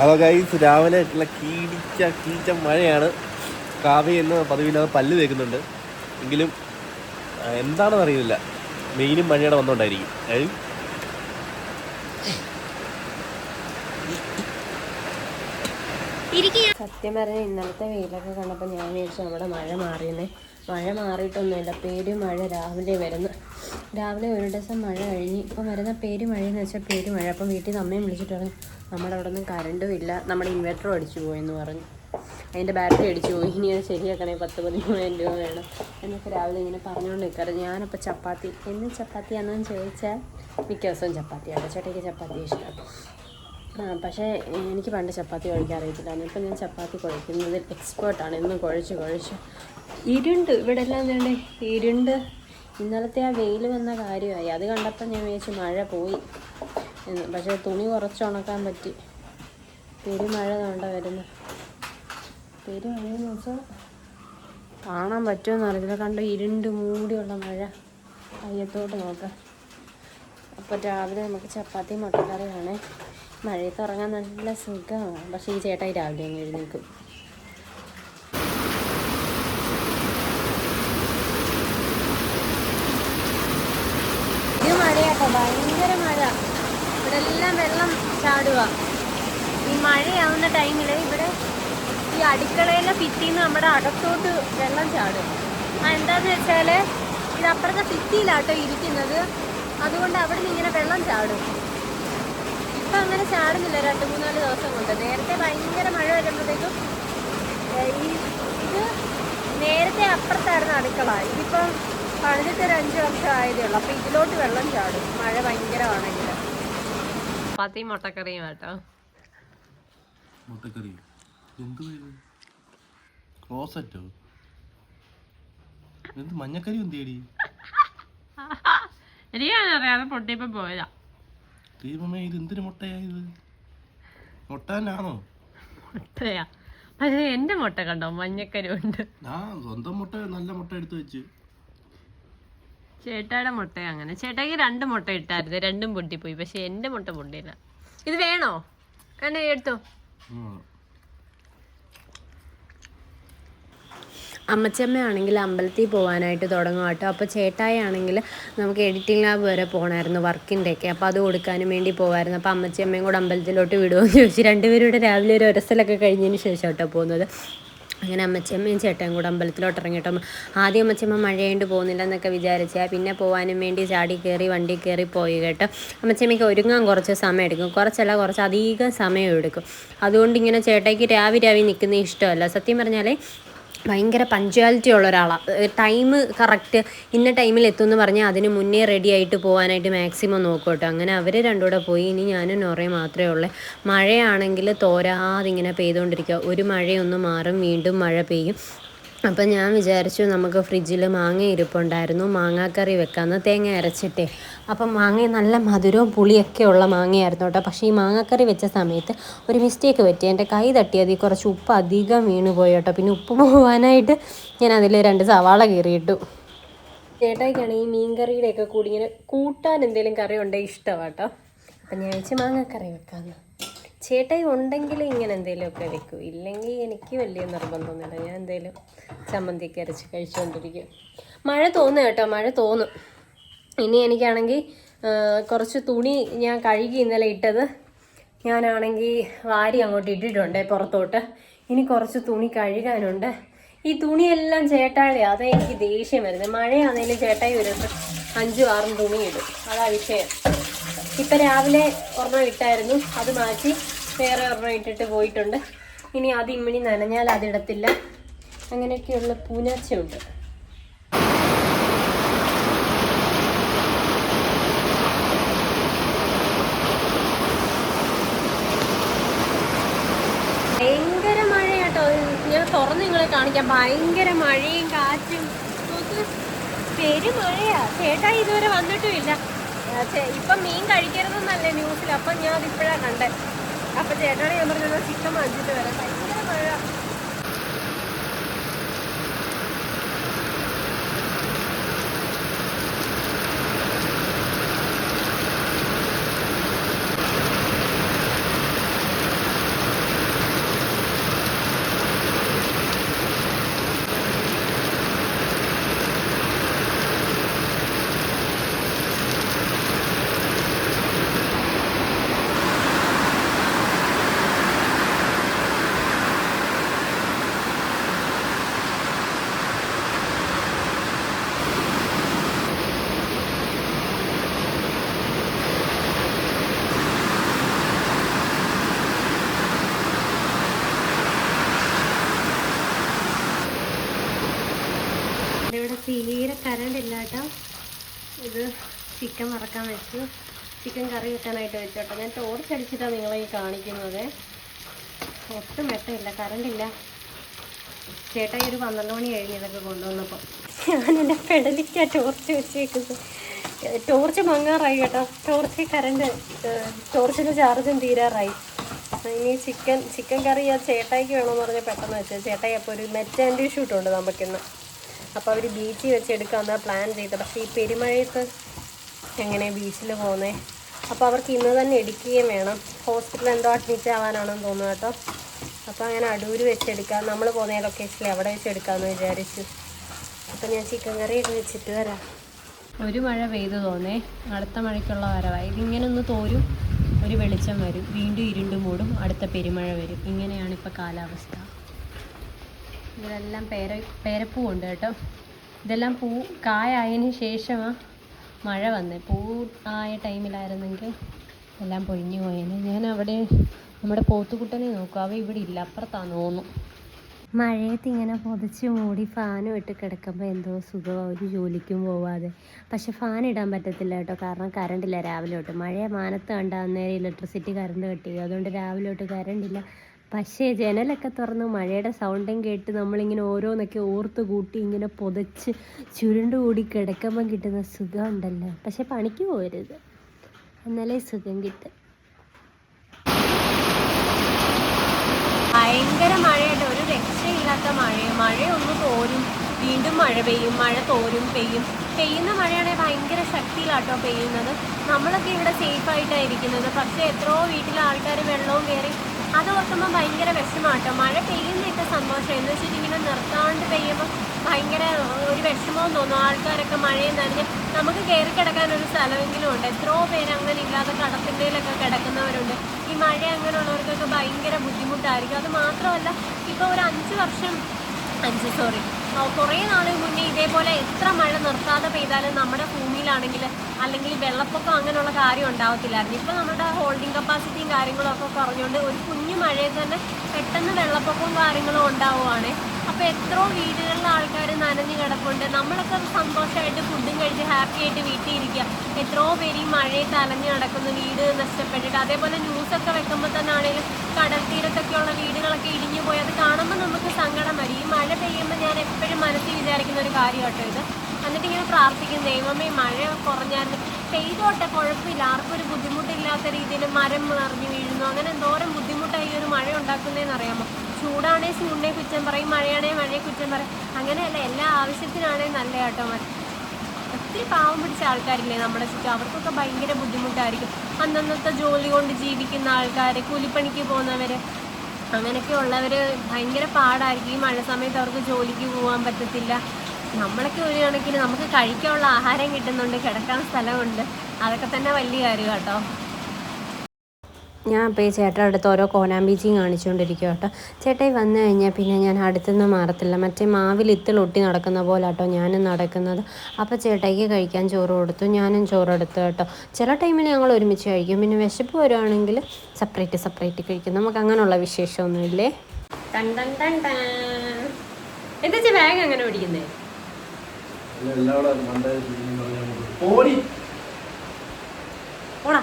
Hello guys രാവിലെ ആയിട്ടുള്ള കീടിച്ച കീച്ച മഴയാണ്. കാവ്യ എന്ന് പതിവില്ലാതെ പല്ല് തേക്കുന്നുണ്ട്. എങ്കിലും എന്താണെന്ന് അറിയില്ല. മെയിനും മഴയുടെ വന്നുകൊണ്ടായിരിക്കും അതായത് സത്യം പറഞ്ഞാൽ ഇന്നലത്തെ വെയിലൊക്കെ കണ്ടപ്പോൾ ഞാൻ വിചാരിച്ചു നമ്മുടെ മഴ മാറിയെന്നേ. മഴ മാറിയിട്ടൊന്നുമില്ല. പേര് മഴ രാവിലെ വരുന്ന രാവിലെ ഒരു ദിവസം മഴ കഴിഞ്ഞ് ഇപ്പം വരുന്ന പേര് മഴയെന്ന് വെച്ചാൽ പേര് മഴ. അപ്പം വീട്ടിൽ നിന്ന് അമ്മയും വിളിച്ചിട്ട് പറഞ്ഞു നമ്മുടെ അവിടെ ഒന്നും കറണ്ടും ഇല്ല. നമ്മുടെ ഇൻവെർട്ടറും അടിച്ചു പോയെന്ന് പറഞ്ഞു. അതിന്റെ ബാറ്ററി അടിച്ചു പോയി. ഇനി അത് ശരിയാക്കണേ പത്ത് പതിമൂവായിരം രൂപ വേണം എന്നൊക്കെ രാവിലെ ഇങ്ങനെ പറഞ്ഞുകൊണ്ട് നിൽക്കാറ് ഞാനിപ്പോൾ ചപ്പാത്തി. എന്ന് ചപ്പാത്തിയാണെന്ന് ചോദിച്ചാൽ മിക്ക ദിവസവും ചപ്പാത്തിയാണ്. ചേട്ടയ്ക്ക് ചപ്പാത്തി ഇഷ്ടം. ആ പക്ഷേ എനിക്ക് പണ്ട് ചപ്പാത്തി കുഴക്കാൻ അറിയത്തില്ലായിരുന്നു. ഇപ്പം ഞാൻ ചപ്പാത്തി കുഴക്കുന്നതിൽ എക്സ്പേർട്ടാണ് എന്നും കുഴച്ച് കുഴച്ച്. ഇരുണ്ട്. ഇവിടെ എല്ലാം വേണ്ടേ ഇരുണ്ട്. ഇന്നലത്തെ ആ വെയിൽ വന്ന കാര്യമായി. അത് കണ്ടപ്പോൾ ഞാൻ വിചാരിച്ചു മഴ പോയി. പക്ഷേ തുണി കുറച്ച് ഉണക്കാൻ പറ്റി. പെരുമഴ വേണ്ട വരുന്നു. പെരുമഴയെന്ന് വെച്ചാൽ കാണാൻ പറ്റുമെന്ന് അറിയില്ല. കണ്ട ഇരുണ്ട് മൂടിയുള്ള മഴ. അയ്യത്തോട്ട് നോക്കാം. അപ്പോൾ രാവിലെ നമുക്ക് ചപ്പാത്തി മുട്ടക്കറിയാണ് മഴയത്ത് ഇറങ്ങാൻ നല്ല സുഖമാണ്. പക്ഷേ ഈ ചേട്ടായി രാവിലെ അങ്ങ് എഴുന്നേക്കും ഇത് മഴയാട്ടോ ഭയങ്കര മഴ ഇവിടെ എല്ലാം ചാടുക. ഈ മഴയാവുന്ന ടൈമിൽ ഇവിടെ ഈ അടുക്കളയിലെ ഭിത്തിന്ന് നമ്മുടെ അകത്തോട്ട് വെള്ളം ചാടും. ആ എന്താന്ന് വെച്ചാൽ ഇത് അപ്പുറത്തെ ഭിത്തിയിലാട്ടോ ഇരിക്കുന്നത്. അതുകൊണ്ട് അവിടെ നിന്ന് ഇങ്ങനെ വെള്ളം ചാടും. ഇപ്പൊ അങ്ങനെ ചാടുന്നില്ല രണ്ട് മൂന്നാൽ ദിവസം കൊണ്ട്. നേരത്തെ ഭയങ്കര മഴ വരുമ്പോഴത്തേക്കും ഈ ഇത് നേരത്തെ അപ്പുറത്തായിരുന്നു അടുക്കള. ഇതിപ്പം പണിതിട്ട് ഒരു അഞ്ച് വർഷം ആയതേ ഉള്ളൂ. അപ്പൊ ഇതിലോട്ട് വെള്ളം ചാടും. മഴ ഭയങ്കരമാണെങ്കിൽ ചപ്പാത്തിയും മുട്ടക്കറിയും കേട്ടോ മുട്ടക്കറി എന്ത് ക്ലോസറ്റോ? എന്ത് മഞ്ഞക്കറി എന്തിയടി? എനിക്കറിയാതെ പൊട്ടിയപ്പോ പോയതാ. ദൈവമേ ഇത് എന്തൊരു മുട്ടയായത്? മുട്ടാനാണോ? മുട്ടയാ. പക്ഷേ എന്റെ മുട്ട കണ്ടോ? മഞ്ഞക്കരി ഉണ്ട് സ്വന്തം മുട്ട നല്ല മുട്ട എടുത്തു വെച്ച്. ചേട്ടായുടെ മുട്ട അങ്ങനെ. ചേട്ടായിക്ക് രണ്ട് മുട്ട ഇട്ടായിരുന്നു. രണ്ടും പൊട്ടിപ്പോയി. പക്ഷെ എന്റെ മുട്ട പൊട്ടിയില്ല. ഇത് വേണോ? എന്നെ എടുത്തോ. അമ്മച്ചമ്മയാണെങ്കിൽ അമ്പലത്തിൽ പോകാനായിട്ട് തുടങ്ങും കേട്ടോ. അപ്പോൾ ചേട്ടായി ആണെങ്കിൽ നമുക്ക് എഡിറ്റിംഗ് ലാബ് വരെ പോകണമായിരുന്നു വർക്കിന്റെ ഒക്കെ അപ്പോൾ അത് കൊടുക്കാനും വേണ്ടി പോകുമായിരുന്നു അപ്പോൾ അമ്മച്ചമ്മയും കൂടെ അമ്പലത്തിലോട്ട് വിടുമെന്ന് ചോദിച്ചു രണ്ടുപേരും ഇവിടെ രാവിലെ ഒരു ഒരസലൊക്കെ കഴിഞ്ഞതിന് ശേഷം കേട്ടോ പോകുന്നത്. അങ്ങനെ അമ്മച്ചമ്മയും ചേട്ടനും കൂടെ അമ്പലത്തിലോട്ട് ഇറങ്ങിയിട്ടും ആദ്യം അമ്മച്ചമ്മ മഴയേണ്ട് പോകുന്നില്ല എന്നൊക്കെ വിചാരിച്ചാൽ പിന്നെ പോകാനും വേണ്ടി ചാടി കയറി വണ്ടി കയറി പോയി കേട്ടോ. അമ്മച്ചമ്മയ്ക്ക് ഒരുങ്ങാൻ കുറച്ച് സമയം എടുക്കും. കുറച്ചല്ല കുറച്ച് അധികം സമയം എടുക്കും. അതുകൊണ്ട് ഇങ്ങനെ ചേട്ടയ്ക്ക് രാവി രാവി നിൽക്കുന്ന ഇഷ്ടമല്ല. സത്യം പറഞ്ഞാൽ ഭയങ്കര പഞ്ച്വാലിറ്റി ഉള്ള ഒരാളാണ് ടൈം കറക്റ്റ് ഇന്ന ടൈമിൽ എത്തുമെന്ന് പറഞ്ഞാൽ അതിന് മുന്നേ റെഡി ആയിട്ട് പോകാനായിട്ട് മാക്സിമം നോക്കും അങ്ങനെ അവർ രണ്ടുകൂടെ പോയി. ഇനി ഞാനും നോറയും മാത്രമേ ഉള്ളൂ. മഴയാണെങ്കിൽ തോരാതെ ഇങ്ങനെ പെയ്തുകൊണ്ടിരിക്കുക ഒരു മഴയൊന്ന് മാറും വീണ്ടും മഴ പെയ്യും. അപ്പം ഞാൻ വിചാരിച്ചു നമുക്ക് ഫ്രിഡ്ജിൽ മാങ്ങ ഇരിപ്പുണ്ടായിരുന്നു. മാങ്ങാക്കറി വെക്കാമെന്ന് തേങ്ങ അരച്ചിട്ട്. അപ്പം മാങ്ങ നല്ല മധുരവും പുളിയൊക്കെ ഉള്ള മാങ്ങയായിരുന്നു കേട്ടോ. പക്ഷേ ഈ മാങ്ങാക്കറി വെച്ച സമയത്ത് ഒരു മിസ്റ്റേക്ക് പറ്റി. എന്റെ കൈ തട്ടിയത് കുറച്ച് ഉപ്പ് അധികം വീണ് പോയി കേട്ടോ. പിന്നെ ഉപ്പ് പോകാനായിട്ട് ഞാൻ അതിൽ രണ്ട് സവാള കീറിയിട്ടു. ചേട്ടായിക്കാണ് ഈ മീൻ കറിയുടെയൊക്കെ കൂടി ഇങ്ങനെ കൂട്ടാൻ എന്തെങ്കിലും കറി ഉണ്ടെങ്കിൽ ഇഷ്ടമാണ് കേട്ടോ? അപ്പം ഞാൻ വെച്ച് മാങ്ങാക്കറി വെക്കാമെന്ന് ചേട്ടായി ഉണ്ടെങ്കിൽ ഇങ്ങനെ എന്തെങ്കിലുമൊക്കെ വെക്കും. ഇല്ലെങ്കിൽ എനിക്ക് വലിയ നിർബന്ധമൊന്നുമില്ല. ഞാൻ എന്തെങ്കിലും ചമ്മന്തിയൊക്കെ അരച്ച് കഴിച്ചുകൊണ്ടിരിക്കും. മഴ തോന്നും കേട്ടോ മഴ തോന്നും. ഇനി എനിക്കാണെങ്കിൽ കുറച്ച് തുണി ഞാൻ കഴുകി ഇന്നലെ ഇട്ടത്. ഞാനാണെങ്കിൽ വാരി അങ്ങോട്ട് ഇട്ടിട്ടുണ്ട് പുറത്തോട്ട്. ഇനി കുറച്ച് തുണി കഴുകാനുണ്ട്. ഈ തുണിയെല്ലാം ചേട്ടായുടെ അതാ എനിക്ക് ദേഷ്യം വരുന്നത്. മഴയാണെങ്കിലും ചേട്ടായി ഒരു അഞ്ചും ആറും തുണി ഇടും. അതാ വിഷയം. ഇപ്പം രാവിലെ ഒരെണ്ണം ഇട്ടായിരുന്നു. അത് മാറ്റി വേറെ ഒരെണ്ണം ഇട്ടിട്ട് പോയിട്ടുണ്ട്. ഇനി അത് ഇമ്മിണി നനഞ്ഞാൽ അതിടത്തില്ല അങ്ങനെയൊക്കെയുള്ള പൂനാച്ചയുണ്ട്. ഭയങ്കര മഴയാട്ടോ. ഞാൻ തുറന്ന് നിങ്ങളെ കാണിക്കാം. ഭയങ്കര മഴയും കാറ്റും. പെരുമഴയാ. ചേട്ടാ ഇതുവരെ വന്നിട്ടുമില്ല. ഇപ്പം മീൻ കഴിക്കരുതെന്നല്ലേ ന്യൂസിൽ. അപ്പം ഞാൻ ഇപ്പോഴാണ് കണ്ടേ. അപ്പൊ ചേട്ടാണ് ഞാൻ പറഞ്ഞത് ചിക്കൻ വാങ്ങിച്ചിട്ട് വരാം. ഭയങ്കര മഴ. കറണ്ട് ഇത് ചിക്കൻ വറക്കാൻ വെച്ചു. ചിക്കൻ കറി വെക്കാനായിട്ട് വെച്ചു കേട്ടോ. ഞാൻ ടോർച്ചടിച്ചിട്ടാണ് നിങ്ങളെ ഈ കാണിക്കുന്നത്. ഒട്ടും വെട്ടമില്ല കറണ്ടില്ല ചേട്ടായി ഒരു പന്ത്രണ്ട് മണി കഴിഞ്ഞ് ഇതൊക്കെ കൊണ്ടുവന്നപ്പോൾ ഞാൻ എന്റെ പെടലിക്കാ ടോർച്ച് വെച്ചേക്കുന്നത്. ടോർച്ച് മങ്ങാറായി കേട്ടോ. ടോർച്ച് കറണ്ട് ടോർച്ചിന്റെ ചാർജും തീരാറായി. ഇനി ചിക്കൻ ചിക്കൻ കറി ആ ചേട്ടായിക്ക് വേണമെന്ന് പറഞ്ഞാൽ പെട്ടെന്ന് വെച്ചത്. ചേട്ടായി അപ്പോൾ ഒരു ആൻഡ് ഷൂട്ടുണ്ട് നമുക്കിന്ന് അപ്പോൾ അവർ ബീച്ചിൽ വെച്ച് എടുക്കാമെന്നാ പ്ലാൻ ചെയ്തത്. പക്ഷേ ഈ പെരുമഴയത്ത് എങ്ങനെ ബീച്ചിൽ പോകുന്നത് അപ്പോൾ അവർക്ക് ഇന്ന് തന്നെ എടുക്കുകയും വേണം. ഹോസ്പിറ്റലിൽ എന്തോ അഡ്മിറ്റ് ആവാനാണെന്ന് തോന്നുന്നു കേട്ടോ. അപ്പോൾ അങ്ങനെ അടൂര് വെച്ചെടുക്കാം നമ്മൾ പോകുന്ന ലൊക്കേഷനിൽ അവിടെ വെച്ചെടുക്കാമെന്ന് വിചാരിച്ചു. അപ്പോൾ ഞാൻ ചിക്കൻ കറിയൊക്കെ വെച്ചിട്ട് വരാം. ഒരു മഴ പെയ്തു തോന്നേ. അടുത്ത മഴയ്ക്കുള്ള വരവായി ഇതിങ്ങനെ ഒന്ന് തോരും ഒരു വെളിച്ചം വരും. വീണ്ടും ഇരുണ്ട് മൂടും. അടുത്ത പെരുമഴ വരും. ഇങ്ങനെയാണ് ഇപ്പോൾ കാലാവസ്ഥ. ഇതെല്ലാം പേര പേരപ്പൂ ഉണ്ട് കേട്ടോ. ഇതെല്ലാം പൂ കായതിന് ശേഷമാണ് മഴ വന്നത് പൂ ആയ ടൈമിലായിരുന്നെങ്കിൽ എല്ലാം പൊഴിഞ്ഞു പോയേനെ. ഞാൻ അവിടെ നമ്മുടെ പോത്തുകുട്ടനെ നോക്കും. അവ ഇവിടെ ഇല്ല. അപ്പുറത്താന്ന് തോന്നുന്നു. മഴയത്ത് ഇങ്ങനെ പൊതച്ച് മൂടി ഫാനും ഇട്ട് കിടക്കുമ്പോൾ എന്തോ സുഖമാണ് ഒരു ജോലിക്കും പോവാതെ. പക്ഷെ ഫാൻ ഇടാൻ പറ്റത്തില്ല കേട്ടോ. കാരണം കറണ്ടില്ല രാവിലെ തൊട്ട്. മഴ മാനത്ത് കണ്ടാകുന്നേരം ഇലക്ട്രിസിറ്റി കറണ്ട് കട്ടി. അതുകൊണ്ട് രാവിലെ തൊട്ട് കറണ്ട് ഇല്ല. പക്ഷേ ജനലൊക്കെ തുറന്ന് മഴയുടെ സൗണ്ടും കേട്ട് നമ്മളിങ്ങനെ ഓരോന്നൊക്കെ ഓർത്ത് കൂട്ടി ഇങ്ങനെ പൊതച്ച് ചുരുണ്ട് കൂടി കിടക്കുമ്പം കിട്ടുന്ന സുഖം ഉണ്ടല്ലോ പക്ഷെ പണിക്ക് പോരുത് എന്നാലേ സുഖം കിട്ടും. ഭയങ്കര മഴയുണ്ട് ഒരു രക്ഷയില്ലാത്ത മഴ. മഴയൊന്ന് തോരും. വീണ്ടും മഴ പെയ്യും. മഴ തോരും പെയ്യും. പെയ്യുന്ന മഴയാണെങ്കിൽ ഭയങ്കര ശക്തിയിലാട്ടോ പെയ്യുന്നത്. നമ്മളൊക്കെ ഇവിടെ സേഫായിട്ടാണ് ഇരിക്കുന്നത്. പക്ഷേ എത്രയോ വീട്ടിലെ ആൾക്കാർ വെള്ളവും കയറി അത് ഓർക്കുമ്പോൾ ഭയങ്കര വിഷമാട്ടോ മഴ പെയ്യുന്നൊക്കെ സന്തോഷം. എന്ന് വെച്ചിട്ട് ഇങ്ങനെ നിർത്താണ്ട് പെയ്യുമ്പോൾ ഭയങ്കര ഒരു വിഷമവും തോന്നും. ആൾക്കാരൊക്കെ മഴയും നനഞ്ഞ് നമുക്ക് കയറി കിടക്കാൻ ഒരു സ്ഥലമെങ്കിലും ഉണ്ട്. എത്രയോ പേര് അങ്ങനെ ഇല്ലാതെ കടത്തിന്റെയിലൊക്കെ കിടക്കുന്നവരുണ്ട്. ഈ മഴ അങ്ങനെയുള്ളവർക്കൊക്കെ ഭയങ്കര ബുദ്ധിമുട്ടായിരിക്കും. അത് മാത്രമല്ല ഇപ്പോൾ ഒരു അഞ്ച് വർഷം അഞ്ച് സോറി കുറേ നാൾ മുന്നേ ഇതേപോലെ എത്ര മഴ നിർത്താതെ പെയ്താലും നമ്മുടെ ഭൂമിയിലാണെങ്കിൽ അല്ലെങ്കിൽ വെള്ളപ്പൊക്കം അങ്ങനെയുള്ള കാര്യം ഉണ്ടാവത്തില്ലായിരുന്നു. ഇപ്പോൾ നമ്മുടെ ഹോൾഡിംഗ് കപ്പാസിറ്റിയും കാര്യങ്ങളും ഒക്കെ കുറഞ്ഞുകൊണ്ട് ഒരു കുഞ്ഞു മഴയിൽ തന്നെ പെട്ടെന്ന് വെള്ളപ്പൊക്കവും കാര്യങ്ങളും ഉണ്ടാവുകയാണ് അപ്പോൾ എത്രയോ വീടുകളിലെ ആൾക്കാർ നനഞ്ഞു കിടപ്പുണ്ട്. നമ്മളൊക്കെ സന്തോഷമായിട്ട് ഫുഡും കഴിച്ച് ഹാപ്പി ആയിട്ട് വീട്ടിൽ ഇരിക്കുക. എത്രയോ പേര് ഈ മഴയത്ത് അലഞ്ഞു നടക്കുന്നു വീട് നഷ്ടപ്പെട്ടിട്ട്. അതേപോലെ ന്യൂസൊക്കെ വെക്കുമ്പോൾ തന്നെ ആണെങ്കിലും കടൽ തീരത്തൊക്കെയുള്ള വീടുകളൊക്കെ ഇടിഞ്ഞു പോയി. അത് കാണുമ്പോൾ പെയ്യുമ്പോൾ ഞാൻ എപ്പോഴും മനസ്സിൽ വിചാരിക്കുന്ന ഒരു കാര്യം കേട്ടോ ഇത്. എന്നിട്ട് ഇങ്ങനെ പ്രാർത്ഥിക്കും ദൈവമേ മഴ കുറഞ്ഞായിരുന്നു. പെയ്തോട്ടെ കുഴപ്പമില്ല. ആർക്കും ഒരു ബുദ്ധിമുട്ടില്ലാത്ത രീതിയിൽ മരം നിറഞ്ഞു വീഴുന്നു. അങ്ങനെ എന്തോരം ബുദ്ധിമുട്ടായി ഒരു മഴ ഉണ്ടാക്കുന്നതെന്ന് അറിയാമോ? ചൂടാണേ ചൂടിനെ കുറ്റം പറയും മഴയാണേ മഴയെ കുറ്റം പറയും. അങ്ങനെയല്ല എല്ലാ ആവശ്യത്തിനാണേ നല്ല കേട്ടോ ഒത്തിരി പാവം പിടിച്ച ആൾക്കാരില്ലേ നമ്മുടെ ചുറ്റും. അവർക്കൊക്കെ ഭയങ്കര ബുദ്ധിമുട്ടായിരിക്കും. അന്നന്നത്തെ ജോലി കൊണ്ട് ജീവിക്കുന്ന ആൾക്കാർ കൂലിപ്പണിക്ക് പോകുന്നവർ അങ്ങനെയൊക്കെ ഉള്ളവർ ഭയങ്കര പാടായിരിക്കും. ഈ മഴ സമയത്ത് അവർക്ക് ജോലിക്ക് പോകാൻ പറ്റത്തില്ല. നമ്മളൊക്കെ ഒരു കണക്കിന് നമുക്ക് കഴിക്കാനുള്ള ആഹാരം കിട്ടുന്നുണ്ട് കിടക്കാൻ സ്ഥലമുണ്ട്. അതൊക്കെ തന്നെ വലിയ കാര്യം കേട്ടോ ഞാൻ അപ്പോൾ ഈ ചേട്ടന്റെ അടുത്ത് ഓരോ കോനാമ്പീച്ചിയും കാണിച്ചുകൊണ്ടിരിക്കും കേട്ടോ. ചേട്ടായി വന്നു കഴിഞ്ഞാൽ പിന്നെ ഞാൻ അടുത്തുനിന്ന് മാറത്തില്ല. മറ്റേ മാവിൽ ഇത്തിൽ ഒട്ടി നടക്കുന്ന പോലെ കേട്ടോ ഞാനും നടക്കുന്നത്. അപ്പോൾ ചേട്ടായിക്ക് കഴിക്കാൻ ചോറ് കൊടുത്തു ഞാനും ചോറ് എടുത്തു കേട്ടോ. ചില ടൈമിൽ ഞങ്ങൾ ഒരുമിച്ച് കഴിക്കും. പിന്നെ വിശപ്പ് വരുവാണെങ്കിൽ സെപ്പറേറ്റ് സെപ്പറേറ്റ് കഴിക്കും. നമുക്ക് അങ്ങനെയുള്ള വിശേഷമൊന്നുമില്ലേ. എന്താ വെച്ചാൽ ബാഗ് അങ്ങനെ പിടിക്കുന്നേ? ഓടാ